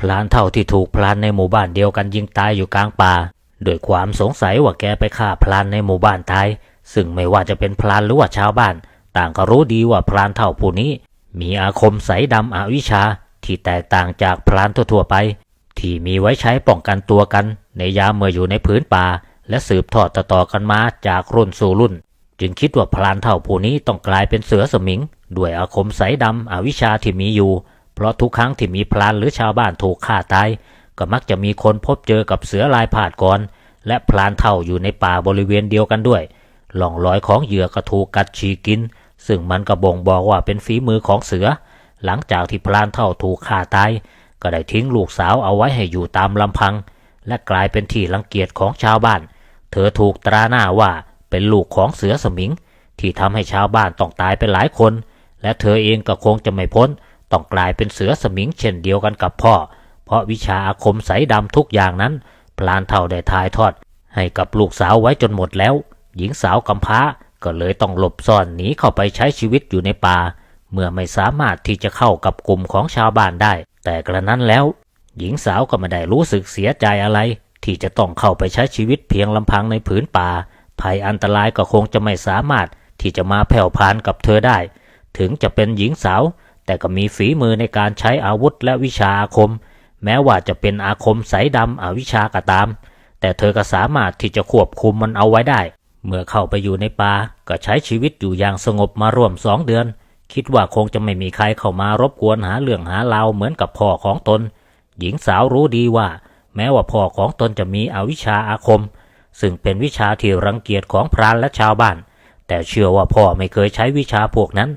พลานเท่าที่ถูกพลานในหมู่บ้านเดียวกันยิงตายอยู่กลางป่าด้วยความสงสัยว่าแกไปฆ่าพลานในหมู่บ้านตาย ซึ่งไม่ว่าจะเป็นพลานหรือว่าชาวบ้าน ต่างก็รู้ดีว่าพลานเท่าผู้นี้ มีอาคมใสดำอวิชาที่แตกต่างจากพลานทั่วๆไป ที่มีไว้ใช้ป้องกันตัวกัน ในยามเมื่ออยู่ในพื้นป่า และสืบทอดต่อๆกันมาจากรุ่นสู่รุ่น จึงคิดว่าพลานเท่าผู้นี้ต้องกลายเป็นเสือสมิง ด้วยอาคมใสดำอวิชาที่มีอยู่ เพราะทุกครั้งที่มีพลานหรือชาวบ้านถูกฆ่าตาย ก็มักจะมีคนพบเจอกับเสือลายผาดก่อน และพลานเท่าอยู่ในป่าบริเวณเดียวกันด้วยหล่องรอยของเหยื่อก็ถูกกัดฉีกกิน ซึ่งมันก็บ่งบอกว่าเป็นฝีมือของเสือ หลังจากที่พลานเท่าถูกฆ่าตาย ก็ได้ทิ้งลูกสาวเอาไว้ให้อยู่ตามลำพัง และกลายเป็นที่รังเกียจของชาวบ้าน เธอถูกตราหน้าว่าเป็นลูกของเสือสมิง ที่ทำให้ชาวบ้านต้องตายไปหลายคน และเธอเองก็คงจะไม่พ้น ต้องกลายเป็นเสือสมิงเช่นเดียวกันกับพ่อ เพราะวิชาอาคมใสดำทุกอย่างนั้น พลานเท่าได้ทายทอด ให้กับลูกสาวไว้จนหมดแล้ว หญิงสาวกำพร้าก็เลยต้องหลบซ่อนหนีเข้าไปใช้ชีวิตอยู่ในป่า เมื่อไม่สามารถที่จะเข้ากับกลุ่มของชาวบ้านได้ แต่กระนั้นแล้ว หญิงสาวก็ไม่ได้รู้สึกเสียใจอะไร ที่จะต้องเข้าไปใช้ชีวิตเพียงลำพังในผืนป่า ภัยอันตรายก็คงจะไม่สามารถที่จะมาแผ่วพานกับเธอได้ ถึงจะเป็นหญิงสาว แต่ก็มีฝีมือในการใช้อาวุธและวิชาอาคม แม้ว่าจะเป็นอาคมใสดำอวิชาก็ตาม แต่เธอก็สามารถที่จะควบคุมมันเอาไว้ได้ เมื่อเข้าไปอยู่ในป่าก็ใช้ชีวิตอยู่อย่างสงบมาร่วมสองเดือน คิดว่าคงจะไม่มีใครเข้ามารบกวนหาเรื่องหาราวเหมือนกับพ่อของตน หญิงสาวรู้ดีว่า แม้ว่าพ่อของตนจะมีอวิชชาอาคม ซึ่งเป็นวิชาที่รังเกียจของพรานและชาวบ้าน แต่เชื่อว่าพ่อไม่เคยใช้วิชาพวกนั้น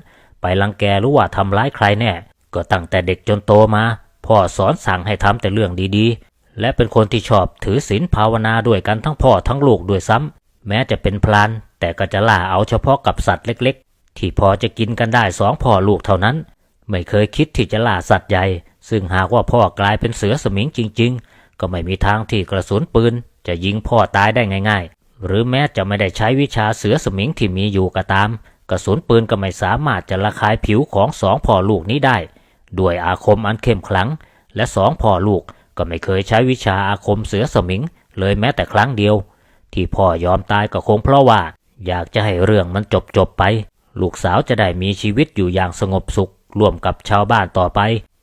ไปรังแกหรือว่าทำร้ายใครแน่ ก็ตั้งแต่เด็กจนโตมา พ่อสอนสั่งให้ทำแต่เรื่องดีๆ และเป็นคนที่ชอบถือศีลภาวนาด้วยกันทั้งพ่อทั้งลูกด้วยซ้ำแม้จะเป็นพลาน แต่ก็จะล่าเอาเฉพาะกับสัตว์เล็กๆ ที่พอจะกินกันได้สองพ่อลูกเท่านั้น ไม่เคยคิดที่จะล่าสัตว์ใหญ่ ซึ่งหากว่าพ่อกลายเป็นเสือสมิงจริง ๆ ก็ไม่มีทางที่กระสุนปืน จะยิงพ่อตายได้ง่าย ๆ หรือแม้จะไม่ได้ใช้วิชาเสือสมิงที่มีอยู่ก็ตาม กระสุนปืนก็ไม่สามารถจะระคายผิวของสองพ่อลูกนี้ได้ ด้วยอาคมอันเข้มขลัง และสองพ่อลูกก็ไม่เคยใช้วิชาอาคมเสือสมิง เลยแม้แต่ครั้งเดียว ที่พ่อยอมตายก็คงเพราะว่า อยากจะให้เรื่องมันจบจบไป ลูกสาวจะได้มีชีวิตอยู่อย่างสงบสุขร่วมกับชาวบ้านต่อไป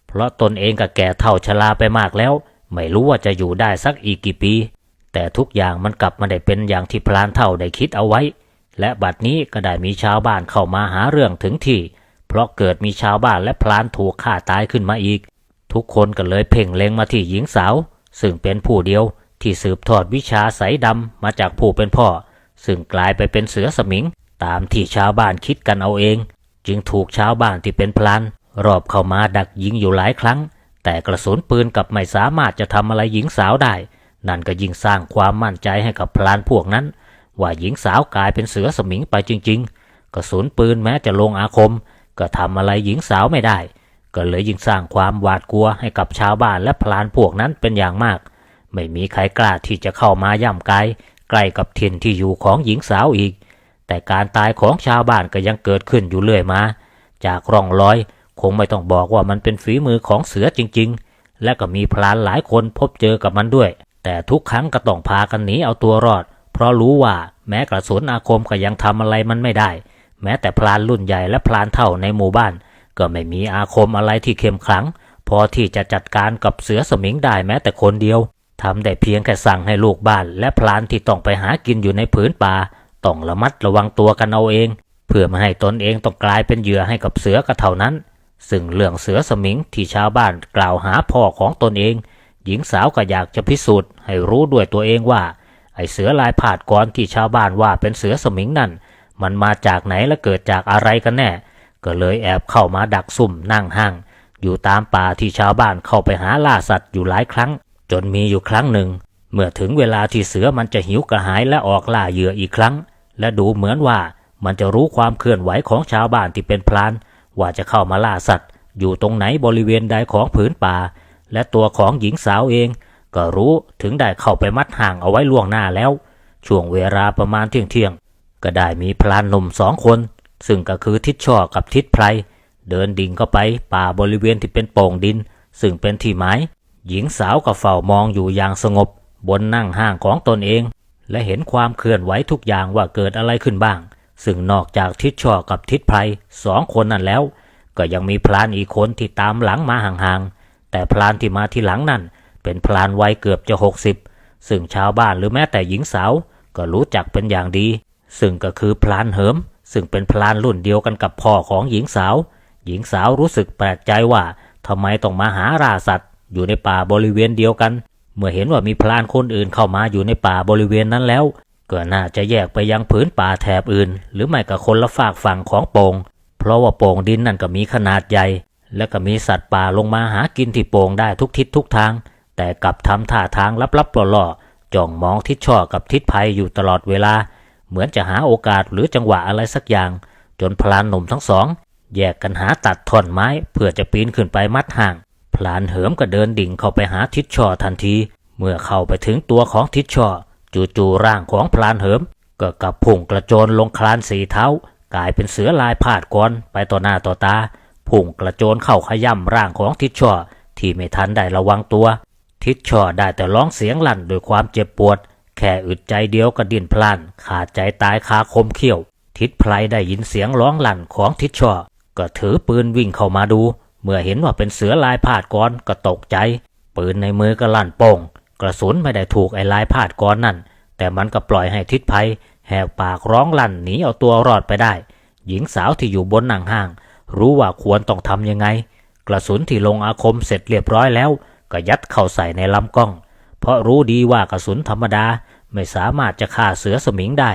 เพราะตนเองก็แก่เท่าชราไปมากแล้ว ไม่รู้ว่าจะอยู่ได้สักอีกกี่ปี แต่ทุกอย่างมันกลับมาได้เป็นอย่างที่พลานเท่าได้คิดเอาไว้ และบัดนี้ก็ได้มีชาวบ้านเข้ามาหาเรื่องถึงที่ เพราะเกิดมีชาวบ้านและพลานถูกฆ่าตายขึ้นมาอีก ทุกคนก็เลยเพ่งเล็งมาที่หญิงสาว ซึ่งเป็นผู้เดียวที่สืบทอดวิชาใสดำมาจากผู้เป็นพ่อ ซึ่งกลายไปเป็นเสือสมิง ตามที่ชาวบ้านคิดกันเอาเอง จึงถูกชาวบ้านที่เป็นพลานรอบเข้ามาดักยิงอยู่หลายครั้ง แต่กระสุนปืนกลับไม่สามารถจะทำอะไรหญิงสาวได้ นั่นก็ยิ่งสร้างความมั่นใจให้กับพลานพวกนั้น ว่าหญิงสาวกลายเป็นเสือสมิงไปจริง ๆ กระสุนปืนแม้จะลงอาคม ก็ทำอะไรหญิงสาวไม่ได้ ก็เลยยิ่งสร้างความหวาดกลัวให้กับชาวบ้านและพลานพวกนั้นเป็นอย่างมาก ไม่มีใครกล้าที่จะเข้ามาย่ำไกลใกล้กับถิ่นที่อยู่ของหญิงสาวอีก แต่การตายของชาวบ้านก็ยังเกิดขึ้นอยู่เรื่อยมา จากร่องรอยคงไม่ต้องบอกว่ามันเป็นฝีมือของเสือจริง ๆ และก็มีพลานหลายคนพบเจอกับมันด้วย แต่ทุกครั้งก็ต้องพากันหนีเอาตัวรอด เพราะรู้ว่าแม้กระสุนอาคมก็ยังทำอะไรมันไม่ได้ แม้แต่พลานรุ่นใหญ่และพลานเท่าในหมู่บ้าน ก็ไม่มีอาคมอะไรที่เข้มขลัง พอที่จะจัดการกับเสือสมิงได้แม้แต่คนเดียวทำได้เพียงแค่สั่งให้ลูกบ้าน และพลานที่ต้องไปหากินอยู่ในผืนป่าต้องระมัดระวังตัวกันเอาเอง เพื่อไม่ให้ตนเองต้องกลายเป็นเหยื่อให้กับเสือก็เท่านั้น ซึ่งเรื่องเสือสมิงที่ชาวบ้านกล่าวหาพ่อของตนเอง หญิงสาวก็อยากจะพิสูจน์ให้รู้ด้วยตัวเองว่า ไอเสือลายผาดกรที่ชาวบ้านว่าเป็นเสือสมิงนั่น มันมาจากไหนและเกิดจากอะไรกันแน่ ก็เลยแอบเข้ามาดักซุ่มนั่งห้าง อยู่ตามป่าที่ชาวบ้านเข้าไปหาล่าสัตว์อยู่หลายครั้ง จนมีอยู่ครั้งหนึ่ง เมื่อถึงเวลาที่เสือมันจะหิวกระหายและออกล่าเหยื่ออีกครั้ง และดูเหมือนว่ามันจะรู้ความเคลื่อนไหวของชาวบ้านที่เป็นพลาน ว่าจะเข้ามาล่าสัตว์ อยู่ตรงไหนบริเวณใดของผืนป่า และตัวของหญิงสาวเอง ก็รู้ถึงได้เข้าไปมัดห่างเอาไว้ล่วงหน้าแล้ว ช่วงเวลาประมาณเที่ยงเที่ยง ก็ได้มีพลานหนุ่มสองคน ซึ่งก็คือทิศช่อกับทิศไพรเดินดิ่งเข้าไปป่าบริเวณที่เป็นโป่งดิน ซึ่งเป็นที่ไม้หญิงสาวก็เฝ้ามองอยู่อย่างสงบ บนนั่งห้างของตนเอง และเห็นความเคลื่อนไหวทุกอย่างว่าเกิดอะไรขึ้นบ้าง ซึ่งนอกจากทิศช่อกับทิศไพรสองคนนั่นแล้ว ก็ยังมีพลานอีกคนที่ตามหลังมาห่างๆแต่พลานที่มาที่หลังนั่น เป็นพลานวัยเกือบจะหกสิบซึ่งชาวบ้านหรือแม้แต่หญิงสาว ก็รู้จักเป็นอย่างดี ซึ่งก็คือพลานเหิม ซึ่งเป็นพลานรุ่นเดียวกันกับพ่อของหญิงสาว หญิงสาวรู้สึกแปลกใจว่าทำไมต้องมาหาราสัตว์ อยู่ในป่าบริเวณเดียวกัน เมื่อเห็นว่ามีพลานคนอื่นเข้ามาอยู่ในป่าบริเวณนั้นแล้วก็น่าจะแยกไปยังผืนป่าแถบอื่น หรือไม่ก็คนละฝากฝั่งของโปง่งเพราะว่าโป่งดินนั่นก็มีขนาดใหญ่ และก็มีสัตว์ป่าลงมาหากินที่โป่งได้ทุกทิศทุกทาง แต่กลับทำท่าทางลับๆหล่อๆจ้องมองทิศช่อกับทิศภัยอยู่ตลอดเวลา เหมือนจะหาโอกาสหรือจังหวะอะไรสักอย่าง จนพลานหนุ่มทั้งสอง แยกกันหาตัดท่อนไม้เพื่อจะปีนขึ้นไปมัดห่าง พลานเหิมก็เดินดิ่งเข้าไปหาทิศช่อทันที เมื่อเข้าไปถึงตัวของทิศช่อจู่ๆร่างของพลานเหิม ก็กลับพุ่งกระโจนลงคลานสีเท้ากลายเป็นเสือลายพาดกรไปต่อหน้าต่อตาพุ่งกระโจนเข้าขย่ำร่างของทิศช่อที่ไม่ทันได้ระวังตัว ทิศช่อได้แต่ร้องเสียงลั่นด้วยความเจ็บปวด แค่อึดใจเดียวก็ดิ้นพล่าน ขาดใจตายคาคมเขี้ยว ทิศไพรได้ยินเสียงร้องลั่นของทิศช่อก็ถือปืนวิ่งเข้ามาดู เมื่อเห็นว่าเป็นเสือลายพาดกรก็ตกใจ ปืนในมือก็ลั่นโป่งกระสุนไม่ได้ถูกไอ้ลายพาดกรนั่น แต่มันก็ปล่อยให้ทิศไพรแหกปากร้องลั่นหนีเอาตัวรอดไปได้ หญิงสาวที่อยู่บนหนังห้าง รู้ว่าควรต้องทำยังไง กระสุนที่ลงอาคมเสร็จเรียบร้อยแล้ว ก็ยัดเข้าใส่ในลำกล้อง เพราะรู้ดีว่ากระสุนธรรมดาไม่สามารถจะฆ่าเสือสมิงได้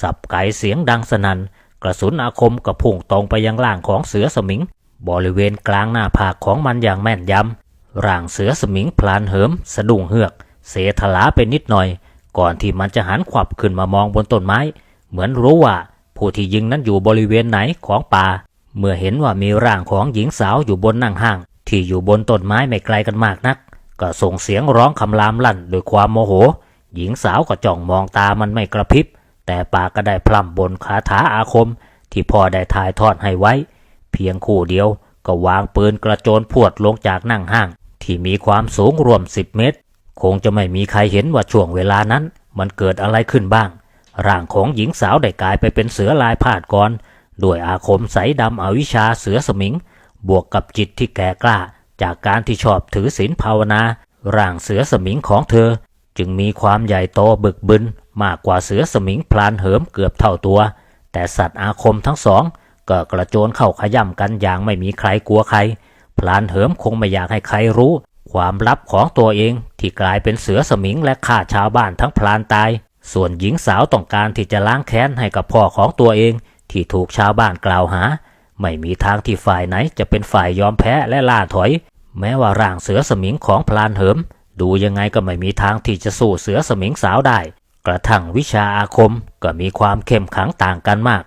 สับไก่เสียงดังสนัน่นกระสุนอาคมก็พุ่งตรงไปยังร่างของเสือสมิง บริเวณกลางหน้าผากของมันอย่างแม่นยำร่างเสือสมิงพลานเหิม สะดุ้งเฮือก เสถลาไปนิดหน่อย ก่อนที่มันจะหันขวับขึ้นมามองบนต้นไม้ เหมือนรู้ว่าผู้ที่ยิงนั้นอยู่บริเวณไหนของป่า เมื่อเห็นว่ามีร่างของหญิงสาวอยู่บนนั่งห้าง ที่อยู่บนต้นไม้ไม่ไกลกันมากนัก ก็ส่งเสียงร้องคำรามลั่นด้วยความโมโห หญิงสาวก็จ้องมองตามันไม่กระพริบ แต่ปากก็ได้พร่ำบนคาถาอาคม ที่พ่อได้ถ่ายทอดให้ไว้ เพียงคู่เดียวก็วางปืนกระโจนพวดลงจากนั่งห้าง ที่มีความสูงรวม10เมตร คงจะไม่มีใครเห็นว่าช่วงเวลานั้น มันเกิดอะไรขึ้นบ้าง ร่างของหญิงสาวได้กลายไปเป็นเสือลายพาดกรด้วยอาคมใสดำอวิชาเสือสมิง บวกกับจิตที่แก่กล้า จากการที่ชอบถือศีลภาวนา ร่างเสือสมิงของเธอ จึงมีความใหญ่โตบึกบึนมากกว่าเสือสมิงพลานเหิมเกือบเท่าตัว แต่สัตว์อาคมทั้งสอง ก็กระโจนเข้าขย่ำกันอย่างไม่มีใครกลัวใคร พลานเหิมคงไม่อยากให้ใครรู้ ความลับของตัวเองที่กลายเป็นเสือสมิงและฆ่าชาวบ้านทั้งพลานตาย ส่วนหญิงสาวต้องการที่จะล้างแค้นให้กับพ่อของตัวเองที่ถูกชาวบ้านกล่าวหา ไม่มีทางที่ฝ่ายไหนจะเป็นฝ่ายยอมแพ้และล่าถอย แม้ว่าร่างเสือสมิงของพลานเหิม ดูยังไงก็ไม่มีทางที่จะสู้เสือสมิงสาวได้ กระทั่งวิชาอาคมก็มีความเข้มขังต่างกันมาก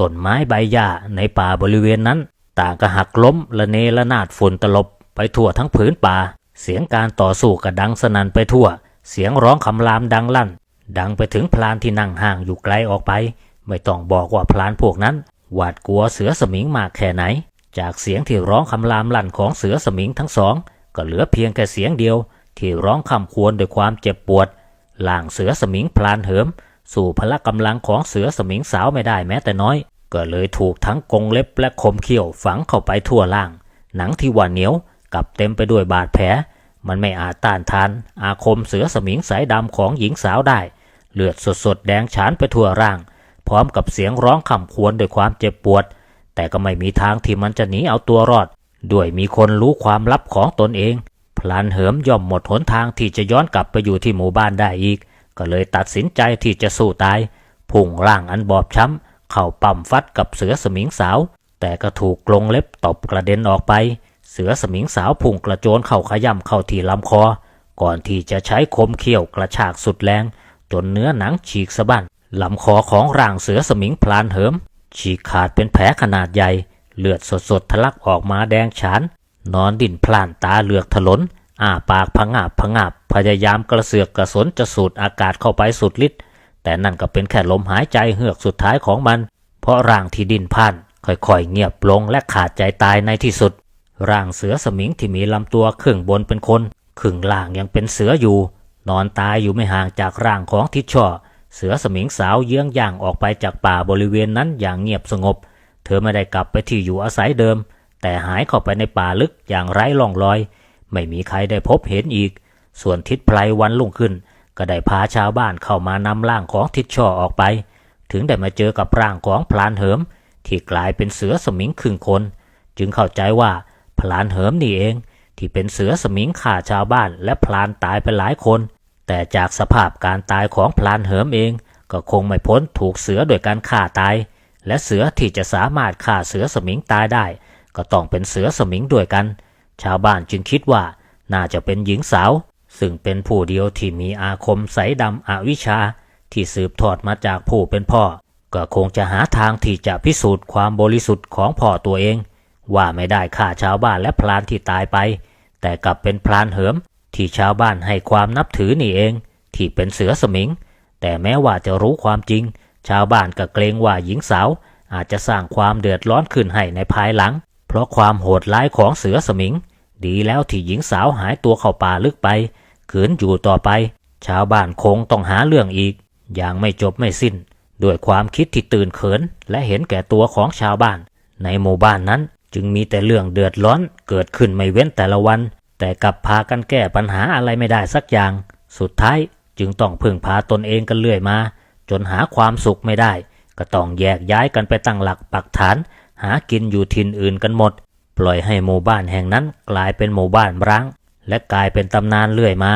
ต้นไม้ใบหญ้าในป่าบริเวณนั้น ต่างก็หักล้มละเนระนาดฝุ่นตลบไปทั่วทั้งผืนป่า เสียงการต่อสู้ก็ดังสนั่นไปทั่ว เสียงร้องคำรามดังลั่น ดังไปถึงพลานที่นั่งห่างอยู่ไกลออกไป ไม่ต้องบอกว่าพลานพวกนั้น หวาดกลัวเสือสมิงมากแค่ไหน จากเสียงที่ร้องคำรามลั่นของเสือสมิงทั้งสอง ก็เหลือเพียงแค่เสียงเดียว ที่ร้องคำควรด้วยความเจ็บปวดล่างเสือสมิงพลานเหิม สู่พละกำลังของเสือสมิงสาวไม่ได้แม้แต่น้อย ก็เลยถูกทั้งกรงเล็บและคมเขี้ยวฝังเข้าไปทั่วล่าง หนังที่ว่าเหนียวกับเต็มไปด้วยบาดแผล มันไม่อาจต้านทาน อาคมเสือสมิงสายดำของหญิงสาวได้ เลือดสดๆแดงฉานไปทั่วร่าง พร้อมกับเสียงร้องคำควรด้วยความเจ็บปวด แต่ก็ไม่มีทางที่มันจะหนีเอาตัวรอด ด้วยมีคนรู้ความลับของตนเอง พลันเหิมย่อมหมดหนทางที่จะย้อนกลับไปอยู่ที่หมู่บ้านได้อีก ก็เลยตัดสินใจที่จะสู้ตาย พุ่งร่างอันบอบช้ำ เข้าปั๊มฟัดกับเสือสมิงสาว แต่ก็ถูกกรงเล็บตบกระเด็นออกไป เสือสมิงสาวพุ่งกระโจนเข้าขย่ำเข้าที่ลำคอ ก่อนที่จะใช้คมเขี้ยวกระชากสุดแรงจนเนื้อหนังฉีกสะบั้น ลำคอของร่างเสือสมิงพลานเหิม ฉีกขาดเป็นแผลขนาดใหญ่ เลือดสดๆทะลักออกมาแดงฉาน นอนดิ่นพล่านตาเหลือกถลนอ้าปากผงาบผงาบพยายามกระเสือกกระสนจะสูดอากาศเข้าไปสุดฤทธิ์แต่นั่นก็เป็นแค่ลมหายใจเฮือกสุดท้ายของมัน เพราะร่างที่ดิ้นพ่านค่อยๆเงียบลงและขาดใจตายในที่สุด ร่างเสือสมิงที่มีลำตัวครึ่งบนเป็นคนครึ่งล่างยังเป็นเสืออยู่ นอนตายอยู่ไม่ห่างจากร่างของทิดช่อ เสือสมิงสาวเยื้องย่างออกไปจากป่าบริเวณนั้นอย่างเงียบสงบ เธอไม่ได้กลับไปที่อยู่อาศัยเดิม แต่หายเข้าไปในป่าลึกอย่างไร้ร่องรอย ไม่มีใครได้พบเห็นอีก ส่วนทิศไพรวันรุ่งขึ้น ก็ได้พาชาวบ้านเข้ามานำร่างของทิดช่อออกไป ถึงได้มาเจอกับร่างของพลานเหิม ที่กลายเป็นเสือสมิงครึ่งคน จึงเข้าใจว่าพลานเหิมนี่เอง ที่เป็นเสือสมิงฆ่าชาวบ้านและพลานตายไปหลายคน แต่จากสภาพการตายของพลานเหิมเอง ก็คงไม่พ้นถูกเสือโดยการฆ่าตาย และเสือที่จะสามารถฆ่าเสือสมิงตายได้ ก็ต้องเป็นเสือสมิงด้วยกัน ชาวบ้านจึงคิดว่าน่าจะเป็นหญิงสาว ซึ่งเป็นผู้เดียวที่มีอาคมใสดำอวิชชา ที่สืบทอดมาจากผู้เป็นพ่อ ก็คงจะหาทางที่จะพิสูจน์ความบริสุทธิ์ของพ่อตัวเอง ว่าไม่ได้ฆ่าชาวบ้านและพลานที่ตายไป แต่กลับเป็นพลานเหิม ที่ชาวบ้านให้ความนับถือนี่เอง ที่เป็นเสือสมิง แต่แม้ว่าจะรู้ความจริง ชาวบ้านก็เกรงว่าหญิงสาว อาจจะสร้างความเดือดร้อนขึ้นให้ในภายหลัง เพราะความโหดร้ายของเสือสมิง ดีแล้วที่หญิงสาวหายตัวเข้าป่าลึกไป ขืนอยู่ต่อไป ชาวบ้านคงต้องหาเรื่องอีก อย่างไม่จบไม่สิ้น ด้วยความคิดที่ตื่นเขิน และเห็นแก่ตัวของชาวบ้าน ในหมู่บ้านนั้นจึงมีแต่เรื่องเดือดร้อนเกิดขึ้นไม่เว้นแต่ละวัน แต่กลับพากันแก้ปัญหาอะไรไม่ได้สักอย่าง สุดท้ายจึงต้องพึ่งพาตนเองกันเรื่อยมา จนหาความสุขไม่ได้ ก็ต้องแยกย้ายกันไปตั้งหลักปักฐาน หากินอยู่ทินอื่นกันหมด ปล่อยให้หมู่บ้านแห่งนั้นกลายเป็นหมู่บ้านร้าง และกลายเป็นตำนานเรื่อยมา